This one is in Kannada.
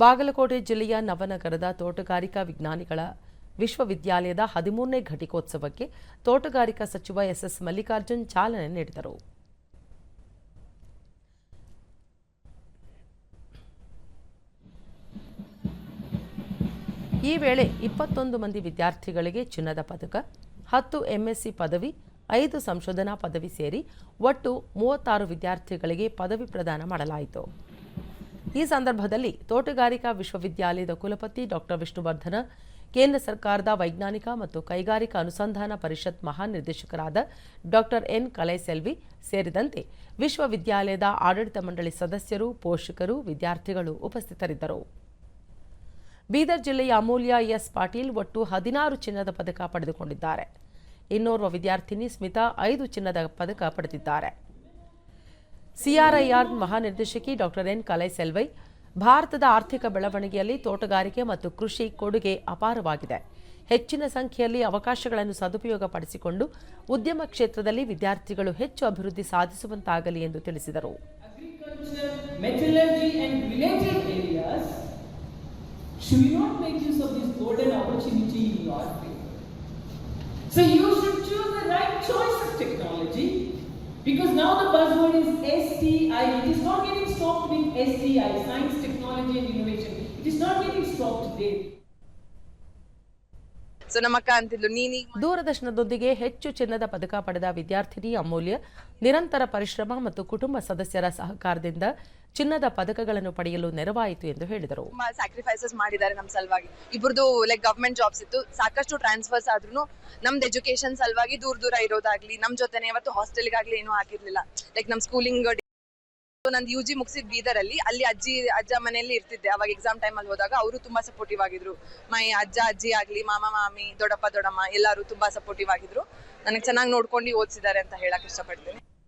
ಬಾಗಲಕೋಟೆ ಜಿಲ್ಲೆಯ ನವನಗರದ ತೋಟಗಾರಿಕಾ ವಿಜ್ಞಾನಿಗಳ ವಿಶ್ವವಿದ್ಯಾಲಯದ ಹದಿಮೂರನೇ ಘಟಿಕೋತ್ಸವಕ್ಕೆ ತೋಟಗಾರಿಕಾ ಸಚಿವ ಎಸ್ಎಸ್ ಮಲ್ಲಿಕಾರ್ಜುನ್ ಚಾಲನೆ ನೀಡಿದರು. ಈ ವೇಳೆ ಇಪ್ಪತ್ತೊಂದು ಮಂದಿ ವಿದ್ಯಾರ್ಥಿಗಳಿಗೆ ಚಿನ್ನದ ಪದಕ, ಹತ್ತು ಎಂಎಸ್ಸಿ ಪದವಿ, ಐದು ಸಂಶೋಧನಾ ಪದವಿ ಸೇರಿ ಒಟ್ಟು ಮೂವತ್ತಾರು ವಿದ್ಯಾರ್ಥಿಗಳಿಗೆ ಪದವಿ ಪ್ರದಾನ ಮಾಡಲಾಯಿತು. ಈ ಸಂದರ್ಭದಲ್ಲಿ ತೋಟಗಾರಿಕಾ ವಿಶ್ವವಿದ್ಯಾಲಯದ ಕುಲಪತಿ ಡಾಕ್ಟರ್ ವಿಷ್ಣುವರ್ಧನ, ಕೇಂದ್ರ ಸರ್ಕಾರದ ವೈಜ್ಞಾನಿಕ ಮತ್ತು ಕೈಗಾರಿಕಾ ಅನುಸಂಧಾನ ಪರಿಷತ್ ಮಹಾನಿರ್ದೇಶಕರಾದ ಡಾಕ್ಟರ್ ಎನ್. ಕಲೈಸೆಲ್ವಿ ಸೇರಿದಂತೆ ವಿಶ್ವವಿದ್ಯಾಲಯದ ಆಡಳಿತ ಮಂಡಳಿ ಸದಸ್ಯರು, ಪೋಷಕರು, ವಿದ್ಯಾರ್ಥಿಗಳು ಉಪಸ್ಥಿತರಿದ್ದರು. ಬೀದರ್ ಜಿಲ್ಲೆಯ ಅಮೂಲ್ಯ ಎಸ್. ಪಾಟೀಲ್ ಒಟ್ಟು ಹದಿನಾರು ಚಿನ್ನದ ಪದಕ ಪಡೆದುಕೊಂಡಿದ್ದಾರೆ. ಇನ್ನೋರ್ವ ವಿದ್ಯಾರ್ಥಿನಿ ಸ್ಮಿತಾ ಐದು ಚಿನ್ನದ ಪದಕ ಪಡೆದಿದ್ದಾರೆ. ಸಿಆರ್ಐಆರ್ ಮಹಾನಿರ್ದೇಶಕಿ ಡಾಕ್ಟರ್ ಎನ್ ಕಲೈಸೆಲ್ವೈ ಭಾರತದ ಆರ್ಥಿಕ ಬೆಳವಣಿಗೆಯಲ್ಲಿ ತೋಟಗಾರಿಕೆ ಮತ್ತು ಕೃಷಿ ಕೊಡುಗೆ ಅಪಾರವಾಗಿದೆ ಹೆಚ್ಚಿನ ಸಂಖ್ಯೆಯಲ್ಲಿ ಅವಕಾಶಗಳನ್ನು ಸದುಪಯೋಗಪಡಿಸಿಕೊಂಡು ಉದ್ಯಮ ಕ್ಷೇತ್ರದಲ್ಲಿ ವಿದ್ಯಾರ್ಥಿಗಳು ಹೆಚ್ಚು ಅಭಿವೃದ್ಧಿ ಸಾಧಿಸುವಂತಾಗಲಿ ಎಂದು ತಿಳಿಸಿದರು? So because now the buzzword STI. It is not getting stopped with STI, science, technology, and innovation. It is not getting stopped there. So ನಮ್ಮ ಅಕ್ಕ ಅಂತಿದ್ಲು ನೀನೀಗ ದೂರದರ್ಶನದೊಂದಿಗೆ ಹೆಚ್ಚು ಚಿನ್ನದ ಪದಕ ಪಡೆದ ವಿದ್ಯಾರ್ಥಿನಿ ಅಮೂಲ್ಯ ನಿರಂತರ ಪರಿಶ್ರಮ ಮತ್ತು ಕುಟುಂಬ ಸದಸ್ಯರ ಸಹಕಾರದಿಂದ ಚಿನ್ನದ ಪದಕಗಳನ್ನು ಪಡೆಯಲು ನೆರವಾಯಿತು ಎಂದು ಹೇಳಿದರು ತುಂಬಾ ಸ್ಯಾಕ್ರಿಫೈಸಸ್ ಮಾಡಿದ್ದಾರೆ ನಮ್ಮ ಸಲುವಾಗಿ ಇಬ್ಬರದು ಲೈಕ್ ಗವರ್ಮೆಂಟ್ ಜಾಬ್ಸ್ ಇತ್ತು ಸಾಕಷ್ಟು ಟ್ರಾನ್ಸ್ಫರ್ಸ್ ಆದ್ರೂ ನಮ್ದು ಎಜುಕೇಶನ್ ಸಲುವಾಗಿ ದೂರ ದೂರ ಇರೋದಾಗ್ಲಿ ನಮ್ಮ ಜೊತೆನೆ ಇವತ್ತು ಹಾಸ್ಟೆಲ್ಗಾಗ್ಲಿ ಏನೂ ಆಗಿರ್ಲಿಲ್ಲ ಲೈಕ್ ನಮ್ ಸ್ಕೂಲಿಂಗ್ ನಂದು ಯು ಜಿ ಮುಗಿಸಿದ್ ಬೀದರಲ್ಲಿ, ಅಲ್ಲಿ ಅಜ್ಜಿ, ಅಜ್ಜ ಮನೆಯಲ್ಲಿ ಇರ್ತಿದ್ದೆ. ಅವಾಗ ಎಕ್ಸಾಮ್ ಟೈಮ್ ಅಲ್ಲಿ ಹೋದಾಗ ಅವರು ತುಂಬಾ ಸಪೋರ್ಟಿವ್ ಆಗಿದ್ರು. ಮೈ ಅಜ್ಜ, ಅಜ್ಜಿ ಆಗ್ಲಿ, ಮಾಮ, ಮಾಮಿ, ದೊಡ್ಡಪ್ಪ, ದೊಡ್ಡಮ್ಮ ಎಲ್ಲರೂ ತುಂಬಾ ಸಪೋರ್ಟಿವ್ ಆಗಿದ್ರು. ನನಗೆ ಚೆನ್ನಾಗಿ ನೋಡ್ಕೊಂಡು ಓದಿಸಿದ್ದಾರೆ ಅಂತ ಹೇಳಕ್ ಇಷ್ಟಪಡ್ತೀನಿ.